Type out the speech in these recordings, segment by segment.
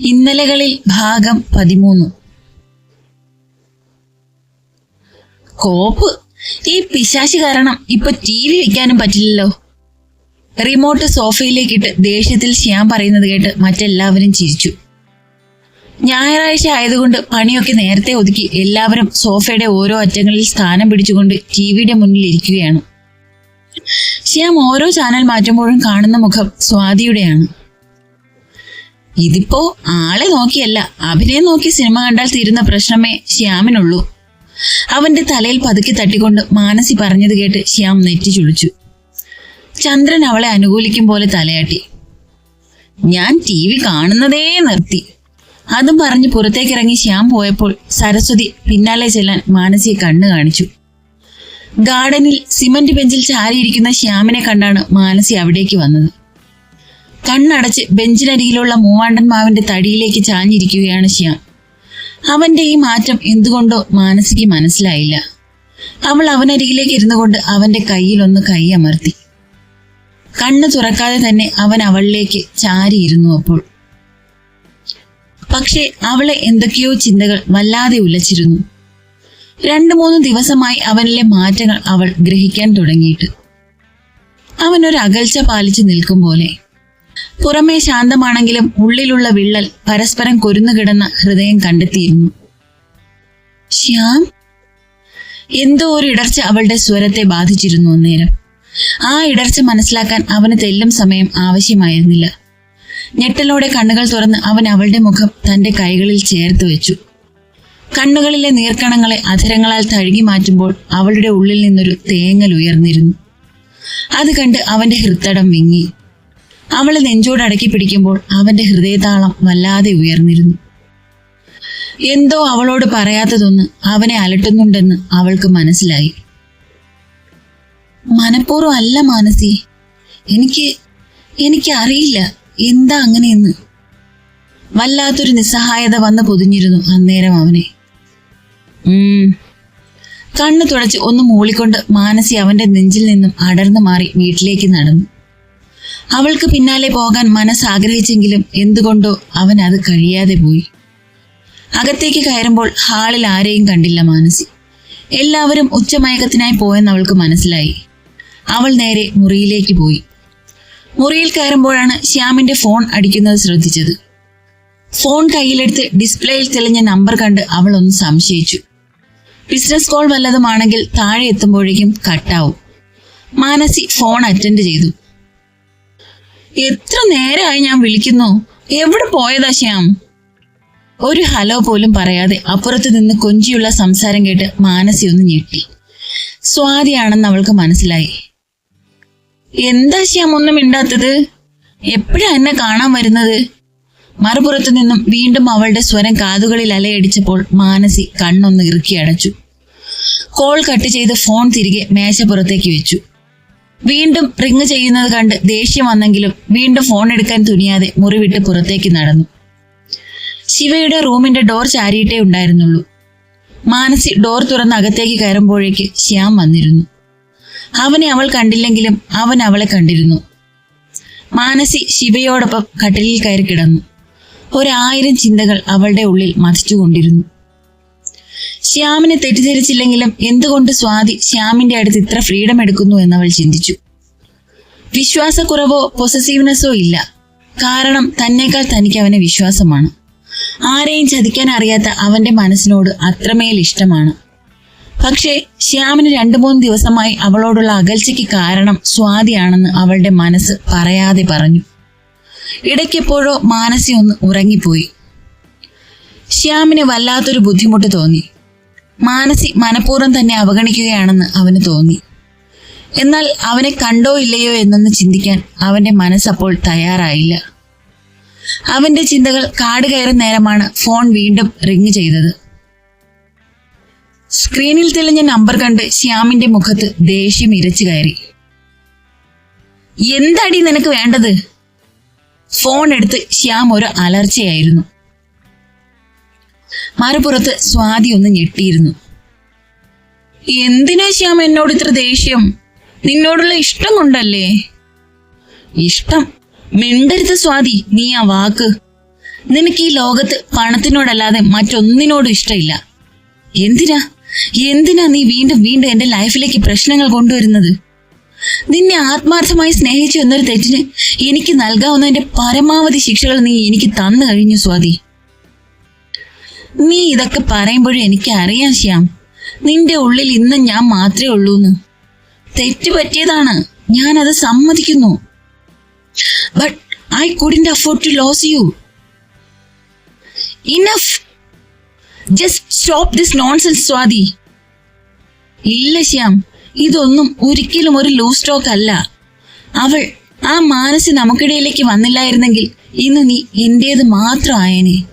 ഇന്നലകളിൽ ഭാഗം പതിമൂന്ന്. കോപ്പ്? ഈ പിശാശി കാരണം ഇപ്പൊ ടി വി വെക്കാനും പറ്റില്ലല്ലോ. റിമോട്ട് സോഫയിലേക്കിട്ട് ദേഷ്യത്തിൽ ശ്യാം പറയുന്നത് കേട്ട് മറ്റെല്ലാവരും ചിരിച്ചു. ഞായറാഴ്ച ആയതുകൊണ്ട് പണിയൊക്കെ നേരത്തെ ഒതുക്കി എല്ലാവരും സോഫയുടെ ഓരോ അറ്റങ്ങളിൽ സ്ഥാനം പിടിച്ചുകൊണ്ട് ടി വിയുടെ മുന്നിൽ ഇരിക്കുകയാണ്. ശ്യാം ഓരോ ചാനൽ മാറ്റുമ്പോഴും കാണുന്ന മുഖം സ്വാതിയുടെയാണ്. ഇതിപ്പോ ആളെ നോക്കിയല്ല. അഭിനയം നോക്കി സിനിമ കണ്ടാൽ തീരുന്ന പ്രശ്നമേ ശ്യാമിനുള്ളൂ. അവന്റെ തലയിൽ പതുക്കി തട്ടിക്കൊണ്ട് മാനസി പറഞ്ഞത് കേട്ട് ശ്യാം നെറ്റി ചുളിച്ചു. ചന്ദ്രൻ അവളെ അനുകൂലിക്കും പോലെ തലയാട്ടി. ഞാൻ ടി വി കാണുന്നതേ നിർത്തി. അതും പറഞ്ഞ് പുറത്തേക്കിറങ്ങി ശ്യാം പോയപ്പോൾ സരസ്വതി പിന്നാലെ ചെല്ലാൻ മാനസിയെ കണ്ണു കാണിച്ചു. ഗാർഡനിൽ സിമന്റ് ബെഞ്ചിൽ ചാരിയിരിക്കുന്ന ശ്യാമിനെ കണ്ടാണ് മാനസി അവിടേക്ക് വന്നത്. കണ്ണടച്ച് ബെഞ്ചിനരികിലുള്ള മൂവാണ്ടൻ മാവിന്റെ തടിയിലേക്ക് ചാഞ്ഞിരിക്കുകയാണ് ശ്യാം. അവന്റെ ഈ മാറ്റം എന്തുകൊണ്ടോ മാനസിക്ക് മനസ്സിലായില്ല. അവൾ അവനരികിലേക്ക് ഇരുന്നു കൊണ്ട് അവന്റെ കയ്യിലൊന്ന് കൈ അമർത്തി. കണ്ണ് തുറക്കാതെ തന്നെ അവൻ അവളിലേക്ക് ചാരിയിരുന്നു അപ്പോൾ. പക്ഷേ അവളെ എന്തൊക്കെയോ ചിന്തകൾ വല്ലാതെ ഉലച്ചിരുന്നു. രണ്ടു മൂന്ന് ദിവസമായി അവനിലെ മാറ്റങ്ങൾ അവൾ ഗ്രഹിക്കാൻ തുടങ്ങിയിട്ട്. അവൻ ഒരു അകൽച്ച പാലിച്ചു നിൽക്കും പോലെ പുറമേ ശാന്തമാണെങ്കിലും ഉള്ളിലുള്ള വിള്ളൽ പരസ്പരം കൊരുന്നുകിടന്ന ഹൃദയം കണ്ടെത്തിയിരുന്നു. ശ്യാം? എന്തോ ഒരു ഇടർച്ച അവളുടെ സ്വരത്തെ ബാധിച്ചിരുന്നു അന്നേരം. ആ ഇടർച്ച മനസ്സിലാക്കാൻ അവന് തെല്ലും സമയം ആവശ്യമായിരുന്നില്ല. ഞെട്ടലോടെ കണ്ണുകൾ തുറന്ന് അവൻ അവളുടെ മുഖം തന്റെ കൈകളിൽ ചേർത്ത് വെച്ചു. കണ്ണുകളിലെ നീർക്കണങ്ങളെ അധരങ്ങളാൽ തഴുകി മാറ്റുമ്പോൾ അവളുടെ ഉള്ളിൽ നിന്നൊരു തേങ്ങൽ ഉയർന്നിരുന്നു. അത് കണ്ട് അവന്റെ ഹൃത്തടം വിങ്ങി. അവളെ നെഞ്ചോട് അടക്കി പിടിക്കുമ്പോൾ അവന്റെ ഹൃദയതാളം വല്ലാതെ ഉയർന്നിരുന്നു. എന്തോ അവളോട് പറയാത്തതൊന്ന് അവനെ അലട്ടുന്നുണ്ടെന്ന് അവൾക്ക് മനസ്സിലായി. മനഃപൂർവം അല്ല മാനസി. എനിക്ക് എനിക്ക് അറിയില്ല എന്താ അങ്ങനെയെന്ന്. വല്ലാത്തൊരു നിസ്സഹായത വന്ന് പൊതിഞ്ഞിരുന്നു അന്നേരം അവനെ. കണ്ണു തുടച്ച് ഒന്ന് മൂളിക്കൊണ്ട് മാനസി അവന്റെ നെഞ്ചിൽ നിന്നും അടർന്നു മാറി വീട്ടിലേക്ക് നടന്നു. അവൾക്ക് പിന്നാലെ പോകാൻ മനസ്സാഗ്രഹിച്ചെങ്കിലും എന്തുകൊണ്ടോ അവൻ അത് കഴിയാതെ പോയി. അകത്തേക്ക് കയറുമ്പോൾ ഹാളിൽ ആരെയും കണ്ടില്ല മാനസി. എല്ലാവരും ഉച്ചമയക്കത്തിനായി പോയെന്ന് അവൾക്ക് മനസ്സിലായി. അവൾ നേരെ മുറിയിലേക്ക് പോയി. മുറിയിൽ കയറുമ്പോഴാണ് ശ്യാമിന്റെ ഫോൺ അടിക്കുന്നത് ശ്രദ്ധിച്ചത്. ഫോൺ കയ്യിലെടുത്ത് ഡിസ്പ്ലേയിൽ തെളിഞ്ഞ നമ്പർ കണ്ട് അവൾ ഒന്ന് സംശയിച്ചു. ബിസിനസ് കോൾ വല്ലതുമാണെങ്കിൽ താഴെ എത്തുമ്പോഴേക്കും കട്ടാവും. മാനസി ഫോൺ അറ്റൻഡ് ചെയ്തു. എത്ര നേരമായി ഞാൻ വിളിക്കുന്നു? എവിടെ പോയതാ ശ്യാം? ഒരു ഹലോ പോലും പറയാതെ അപ്പുറത്ത് നിന്ന് കൊഞ്ചിയുള്ള സംസാരം കേട്ട് മാനസി ഒന്ന് ഞെട്ടി. സ്വാതിയാണെന്ന് അവൾക്ക് മനസ്സിലായി. എന്താ ശ്യാം ഒന്നും മിണ്ടാത്തത്? എപ്പോഴാ എന്നെ കാണാൻ വരുന്നത്? മറുപുറത്തു നിന്നും വീണ്ടും അവളുടെ സ്വരം കാതുകളിൽ അലയടിച്ചപ്പോൾ മാനസി കണ്ണൊന്ന് ഇറുക്കി അടച്ചു. കോൾ കട്ട് ചെയ്ത് ഫോൺ തിരികെ മേശപ്പുറത്തേക്ക് വെച്ചു. വീണ്ടും റിങ് ചെയ്യുന്നത് കണ്ട് ദേഷ്യം വന്നെങ്കിലും വീണ്ടും ഫോൺ എടുക്കാൻ തുനിയാതെ മുറി വിട്ട് പുറത്തേക്ക് നടന്നു. ശിവയുടെ റൂമിന്റെ ഡോർ ചാരിയിട്ടേ ഉണ്ടായിരുന്നുള്ളൂ. മാനസി ഡോർ തുറന്ന് അകത്തേക്ക് കയറുമ്പോഴേക്ക് ശ്യാം വന്നിരുന്നു. അവനെ അവൾ കണ്ടില്ലെങ്കിലും അവൻ അവളെ കണ്ടിരുന്നു. മാനസി ശിവയോടൊപ്പം കട്ടിലിൽ കയറി കിടന്നു. ഒരായിരം ചിന്തകൾ അവളുടെ ഉള്ളിൽ മതിച്ചുകൊണ്ടിരുന്നു. ശ്യാമിനെ തെറ്റിദ്ധരിച്ചില്ലെങ്കിലും എന്തുകൊണ്ട് സ്വാതി ശ്യാമിന്റെ അടുത്ത് ഇത്ര ഫ്രീഡം എടുക്കുന്നു എന്നവൾ ചിന്തിച്ചു. വിശ്വാസക്കുറവോ പൊസസീവ്നെസ്സോ ഇല്ല. കാരണം തന്നേക്കാൾ തനിക്ക് അവന് വിശ്വാസമാണ്. ആരെയും ചതിക്കാൻ അറിയാത്ത അവന്റെ മനസ്സിനോട് അത്രമേൽ ഇഷ്ടമാണ്. പക്ഷേ ശ്യാമിന് രണ്ടു മൂന്ന് ദിവസമായി അവളോടുള്ള അകൽച്ചയ്ക്ക് കാരണം സ്വാതിയാണെന്ന് അവളുടെ മനസ്സ് പറയാതെ പറഞ്ഞു. ഇടയ്ക്കെപ്പോഴോ മാനസി ഒന്ന് ഉറങ്ങിപ്പോയി. ശ്യാമിന് വല്ലാത്തൊരു ബുദ്ധിമുട്ട് തോന്നി. മാനസി മനഃപൂർവം തന്നെ അവഗണിക്കുകയാണെന്ന് അവന് തോന്നി. എന്നാൽ അവനെ കണ്ടോ ഇല്ലയോ എന്നൊന്ന് ചിന്തിക്കാൻ അവന്റെ മനസ്സപ്പോൾ തയ്യാറായില്ല. അവന്റെ ചിന്തകൾ കാട് കയറും നേരമാണ് ഫോൺ വീണ്ടും റിങ് ചെയ്തത്. സ്ക്രീനിൽ തെളിഞ്ഞ നമ്പർ കണ്ട് ശ്യാമിന്റെ മുഖത്ത് ദേഷ്യം ഇരച്ചു കയറി. എന്താടി നിനക്ക് വേണ്ടത്? ഫോൺ എടുത്ത് ശ്യാം ഒരു അലർച്ചയായിരുന്നു. മറുപുറത്ത് സ്വാതി ഒന്ന് ഞെട്ടിയിരുന്നു. എന്തിനാ ശ്യാം എന്നോട് ഇത്ര ദേഷ്യം? നിന്നോടുള്ള ഇഷ്ടം കൊണ്ടല്ലേ? ഇഷ്ടം? മിണ്ടരുത് സ്വാതി നീ ആ വാക്ക്. നിനക്ക് ഈ ലോകത്ത് പണത്തിനോടല്ലാതെ മറ്റൊന്നിനോടും ഇഷ്ടമില്ല. എന്തിനാ? എന്തിനാ നീ വീണ്ടും വീണ്ടും എന്റെ ലൈഫിലേക്ക് പ്രശ്നങ്ങൾ കൊണ്ടുവരുന്നത്? നിന്നെ ആത്മാർത്ഥമായി സ്നേഹിച്ചു എന്നൊരു തെറ്റിന് എനിക്ക് നൽകാവുന്നതിന്റെ പരമാവധി ശിക്ഷകൾ നീ എനിക്ക് തന്നു കഴിഞ്ഞു സ്വാതി. നീ ഇതൊക്കെ പറയുമ്പോഴും എനിക്ക് അറിയാം ശ്യാം. നിന്റെ ഉള്ളിൽ ഇന്ന് ഞാൻ മാത്രമേ ഉള്ളൂന്ന്. തെറ്റ് പറ്റിയതാണ്. ഞാൻ അത് സമ്മതിക്കുന്നു. But I couldn't afford to lose you enough just stop this nonsense Swathi ഇല്ല ശ്യാം. ഇതൊന്നും ഒരിക്കലും ഒരു ലൂസ് സ്റ്റോക്ക് അല്ല. അവൾ ആ മാനസി നമുക്കിടയിലേക്ക് വന്നില്ലായിരുന്നെങ്കിൽ ഇന്ന് നീ എന്റേത് മാത്രം ആയേനെ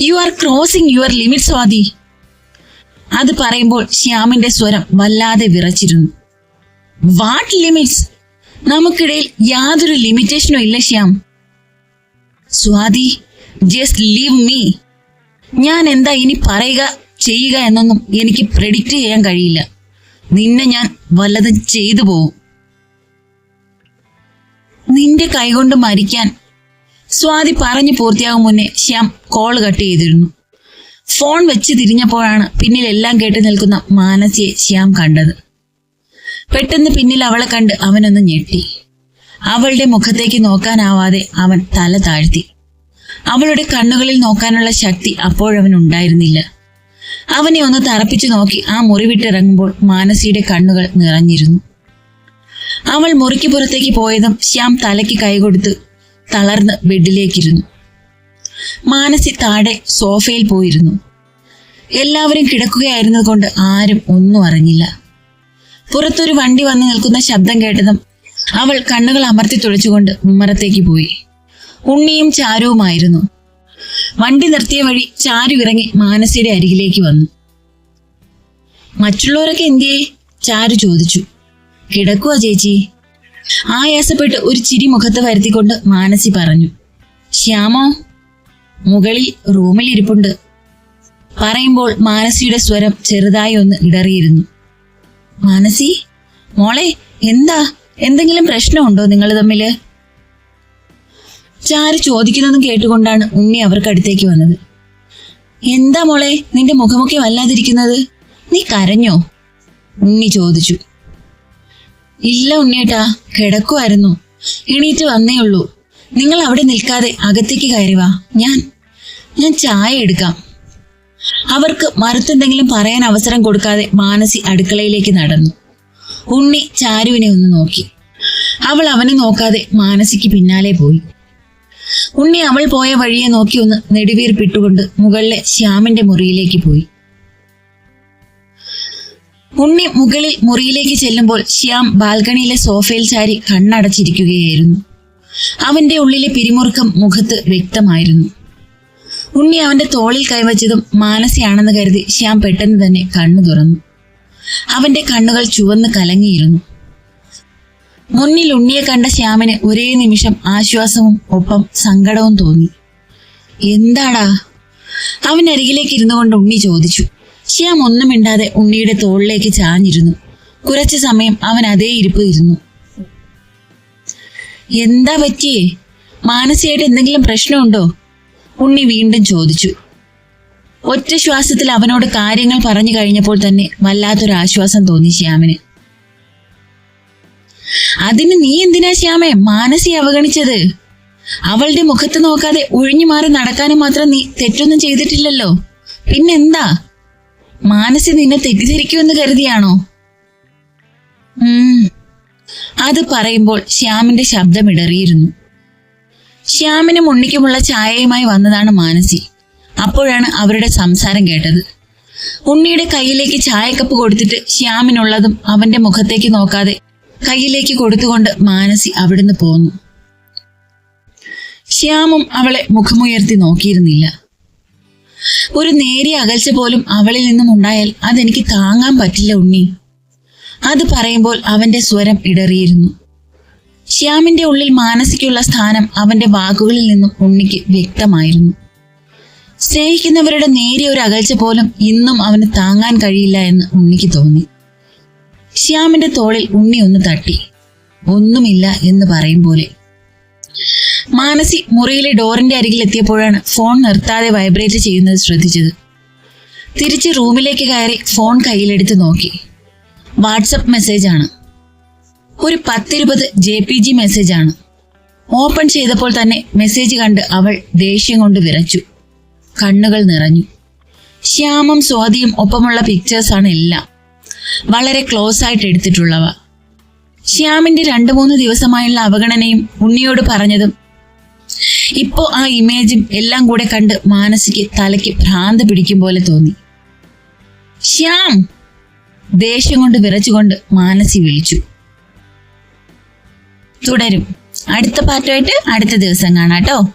you are crossing your limit Swathi. അത് പറയുമ്പോൾ ശ്യാമിന്റെ സ്വരം വല്ലാതെ വിറച്ചിരുന്നു. വാട്ട് ലിമിറ്റ്സ് നമുക്കിടയിൽ യാതൊരു ലിമിറ്റേഷനും ഇല്ല Shyam. Swathi just leave me ഞാൻ എന്താ ഇനി പറയുക ചെയ്യുക എന്നൊന്നും എനിക്ക് പ്രെഡിക്റ്റ് ചെയ്യാൻ കഴിയില്ല. നിന്നെ ഞാൻ വല്ലതും ചെയ്തു പോവും. നിന്റെ കൈകൊണ്ട് മരിക്കാൻ സ്വാതി പറഞ്ഞു പൂർത്തിയാകും മുന്നേ ശ്യാം കോൾ കട്ട് ചെയ്തിരുന്നു. ഫോൺ വെച്ച് തിരിഞ്ഞപ്പോഴാണ് പിന്നിൽ എല്ലാം കേട്ട് നിൽക്കുന്ന മാനസിയെ ശ്യാം കണ്ടത്. പെട്ടെന്ന് പിന്നിൽ അവളെ കണ്ട് അവനൊന്ന് ഞെട്ടി. അവളുടെ മുഖത്തേക്ക് നോക്കാനാവാതെ അവൻ തല താഴ്ത്തി. അവളുടെ കണ്ണുകളിൽ നോക്കാനുള്ള ശക്തി അപ്പോഴവൻ ഉണ്ടായിരുന്നില്ല. അവനെ ഒന്ന് തറപ്പിച്ചു നോക്കി ആ മുറി വിട്ടിറങ്ങുമ്പോൾ മാനസിയുടെ കണ്ണുകൾ നിറഞ്ഞിരുന്നു. അവൾ മുറിക്ക് പുറത്തേക്ക് പോയതും ശ്യാം തലയ്ക്ക് കൈകൊടുത്ത് തളർന്ന് ബെഡിലേക്കിരുന്നു. മാനസി താഴെ സോഫയിൽ പോയിരുന്നു. എല്ലാവരും കിടക്കുകയായിരുന്നത് കൊണ്ട് ആരും ഒന്നും അറിഞ്ഞില്ല. പുറത്തൊരു വണ്ടി വന്ന് നിൽക്കുന്ന ശബ്ദം കേട്ടതും അവൾ കണ്ണുകൾ അമർത്തി തുളച്ചുകൊണ്ട് ഉമ്മറത്തേക്ക് പോയി. ഉണ്ണിയും ചാരുവുമായിരുന്നു. വണ്ടി നിർത്തിയ വഴി ചാരു ഇറങ്ങി മാനസിയുടെ അരികിലേക്ക് വന്നു. മറ്റുള്ളവരൊക്കെ എന്തിയേ? ചാരു ചോദിച്ചു. കിടക്കുവാ ചേച്ചി. ആയാസപ്പെട്ട് ഒരു ചിരി മുഖത്ത് വരുത്തിക്കൊണ്ട് മാനസി പറഞ്ഞു ശ്യാമോ മുകളിൽ റൂമിൽ ഇരിപ്പുണ്ട്. പറയുമ്പോൾ മാനസിയുടെ സ്വരം ചെറുതായി ഒന്ന് ഇടറിയിരുന്നു. മാനസി മോളെ എന്താ? എന്തെങ്കിലും പ്രശ്നമുണ്ടോ നിങ്ങൾ തമ്മിൽ ചാരു ചോദിക്കുന്നതും കേട്ടുകൊണ്ടാണ് ഉണ്ണി അവർക്കടുത്തേക്ക് വന്നത്. എന്താ മോളെ നിന്റെ മുഖമൊക്കെ വല്ലാതിരിക്കുന്നത്? നീ കരഞ്ഞോ? ഉണ്ണി ചോദിച്ചു. ഇല്ല ഉണ്ണിയേട്ടാ കിടക്കുമായിരുന്നു എണീറ്റ് വന്നേ ഉള്ളൂ. നിങ്ങൾ അവിടെ നിൽക്കാതെ അകത്തേക്ക് കയറി വാ. ഞാൻ ഞാൻ ചായ എടുക്കാം. അവർക്ക് മറുത്തെന്തെങ്കിലും പറയാൻ അവസരം കൊടുക്കാതെ മാനസി അടുക്കളയിലേക്ക് നടന്നു. ഉണ്ണി ചാരുവിനെ ഒന്ന് നോക്കി. അവൾ അവനെ നോക്കാതെ മാനസിക്ക് പിന്നാലെ പോയി. ഉണ്ണി അവൾ പോയ വഴിയെ നോക്കി ഒന്ന് നെടുവീർപ്പിട്ടുകൊണ്ട് മുകളിലെ ശ്യാമിന്റെ മുറിയിലേക്ക് പോയി. ഉണ്ണി മുകളിൽ മുറിയിലേക്ക് ചെല്ലുമ്പോൾ ശ്യാം ബാൽക്കണിയിലെ സോഫയിൽ ചാരി കണ്ണടച്ചിരിക്കുകയായിരുന്നു. അവന്റെ ഉള്ളിലെ പിരിമുറുക്കം മുഖത്ത് വ്യക്തമായിരുന്നു. ഉണ്ണി അവന്റെ തോളിൽ കൈവച്ചതും മാനസിയാണെന്ന് കരുതി ശ്യാം പെട്ടെന്ന് തന്നെ കണ്ണു തുറന്നു. അവന്റെ കണ്ണുകൾ ചുവന്ന് കലങ്ങിയിരുന്നു. മുന്നിൽ ഉണ്ണിയെ കണ്ട ശ്യാമിന് ഒരേ നിമിഷം ആശ്വാസവും ഒപ്പം സങ്കടവും തോന്നി. എന്താടാ? അവൻ അരികിലേക്ക് ഇരുന്നു കൊണ്ട് ഉണ്ണി ചോദിച്ചു. ശ്യാം ഒന്നും മിണ്ടാതെ ഉണ്ണിയുടെ തോളിലേക്ക് ചാഞ്ഞിരുന്നു. കുറച്ചു സമയം അവൻ അതേ ഇരിപ്പ് ഇരുന്നു. എന്താ പറ്റിയേ? മാനസികമായിട്ട് എന്തെങ്കിലും പ്രശ്നമുണ്ടോ? ഉണ്ണി വീണ്ടും ചോദിച്ചു. ഒറ്റ ശ്വാസത്തിൽ അവനോട് കാര്യങ്ങൾ പറഞ്ഞു കഴിഞ്ഞപ്പോൾ തന്നെ വല്ലാത്തൊരു ആശ്വാസം തോന്നി ശ്യാമിന്. അതിന് നീ എന്തിനാ ശ്യാമേ മാനസി അവഗണിച്ചത്? അവളുടെ മുഖത്ത് നോക്കാതെ ഒഴിഞ്ഞു മാറി നടക്കാനും മാത്രം നീ തെറ്റൊന്നും ചെയ്തിട്ടില്ലല്ലോ. പിന്നെന്താ? മാനസി നിന്നെ തെറ്റിദ്ധരിക്കുമെന്ന് കരുതിയാണോ? അത് പറയുമ്പോൾ ശ്യാമിന്റെ ശബ്ദം ഇടറിയിരുന്നു. ശ്യാമിനും ഉണ്ണിക്കുമുള്ള ചായയുമായി വന്നതാണ് മാനസി. അപ്പോഴാണ് അവരുടെ സംസാരം കേട്ടത്. ഉണ്ണിയുടെ കയ്യിലേക്ക് ചായക്കപ്പ് കൊടുത്തിട്ട് ശ്യാമിനുള്ളതും അവന്റെ മുഖത്തേക്ക് നോക്കാതെ കയ്യിലേക്ക് കൊടുത്തുകൊണ്ട് മാനസി അവിടുന്ന് പോന്നു. ശ്യാമും അവളെ മുഖമുയർത്തി നോക്കിയിരുന്നില്ല. ഒരു നേരിയ അകൽച്ച പോലും അവളിൽ നിന്നും ഉണ്ടായാൽ അതെനിക്ക് താങ്ങാൻ പറ്റില്ല ഉണ്ണി. അത് പറയുമ്പോൾ അവന്റെ സ്വരം ഇടറിയിരുന്നു. ശ്യാമിന്റെ ഉള്ളിൽ മാനസിക്കുള്ള സ്ഥാനം അവന്റെ വാക്കുകളിൽ നിന്നും ഉണ്ണിക്ക് വ്യക്തമായിരുന്നു. സ്നേഹിക്കുന്നവരുടെ നേരിയ ഒരു അകൽച്ച പോലും ഇന്നും അവന് താങ്ങാൻ കഴിയില്ല എന്ന് ഉണ്ണിക്ക് തോന്നി. ശ്യാമിന്റെ തോളിൽ ഉണ്ണി ഒന്ന് തട്ടി. ഒന്നുമില്ല എന്ന് പറയും പോലെ മാനസി മുറിയിലെ ഡോറിന്റെ അരികിൽ എത്തിയപ്പോഴാണ് ഫോൺ നിർത്താതെ വൈബ്രേറ്റ് ചെയ്യുന്നത് ശ്രദ്ധിച്ചത്. തിരിച്ച് റൂമിലേക്ക് കയറി ഫോൺ കയ്യിലെടുത്ത് നോക്കി. വാട്സപ്പ് ആണ്. ഒരു പത്തിരുപത് ജെ പി ജി ആണ്. ഓപ്പൺ ചെയ്തപ്പോൾ തന്നെ മെസ്സേജ് കണ്ട് അവൾ ദേഷ്യം കൊണ്ട് വിറച്ചു. കണ്ണുകൾ നിറഞ്ഞു. ശ്യാമം സ്വാതിയും ഒപ്പമുള്ള പിക്ചേഴ്സാണ് എല്ലാം. വളരെ ക്ലോസ് ആയിട്ട് എടുത്തിട്ടുള്ളവ. ശ്യാമിന്റെ രണ്ടു മൂന്ന് ദിവസമായുള്ള അവഗണനയും ഉണ്ണിയോട് പറഞ്ഞതും ഇപ്പോ ആ ഇമേജും എല്ലാം കൂടെ കണ്ട് മാനസിക്ക് തലയ്ക്ക് ഭ്രാന്ത് പിടിക്കും പോലെ തോന്നി. ശ്യാം ദേഷ്യം കൊണ്ട് വിറച്ചുകൊണ്ട് മാനസി വിളിച്ചു. തുടരും. അടുത്ത പാട്ടുമായിട്ട് അടുത്ത ദിവസം കാണാട്ടോ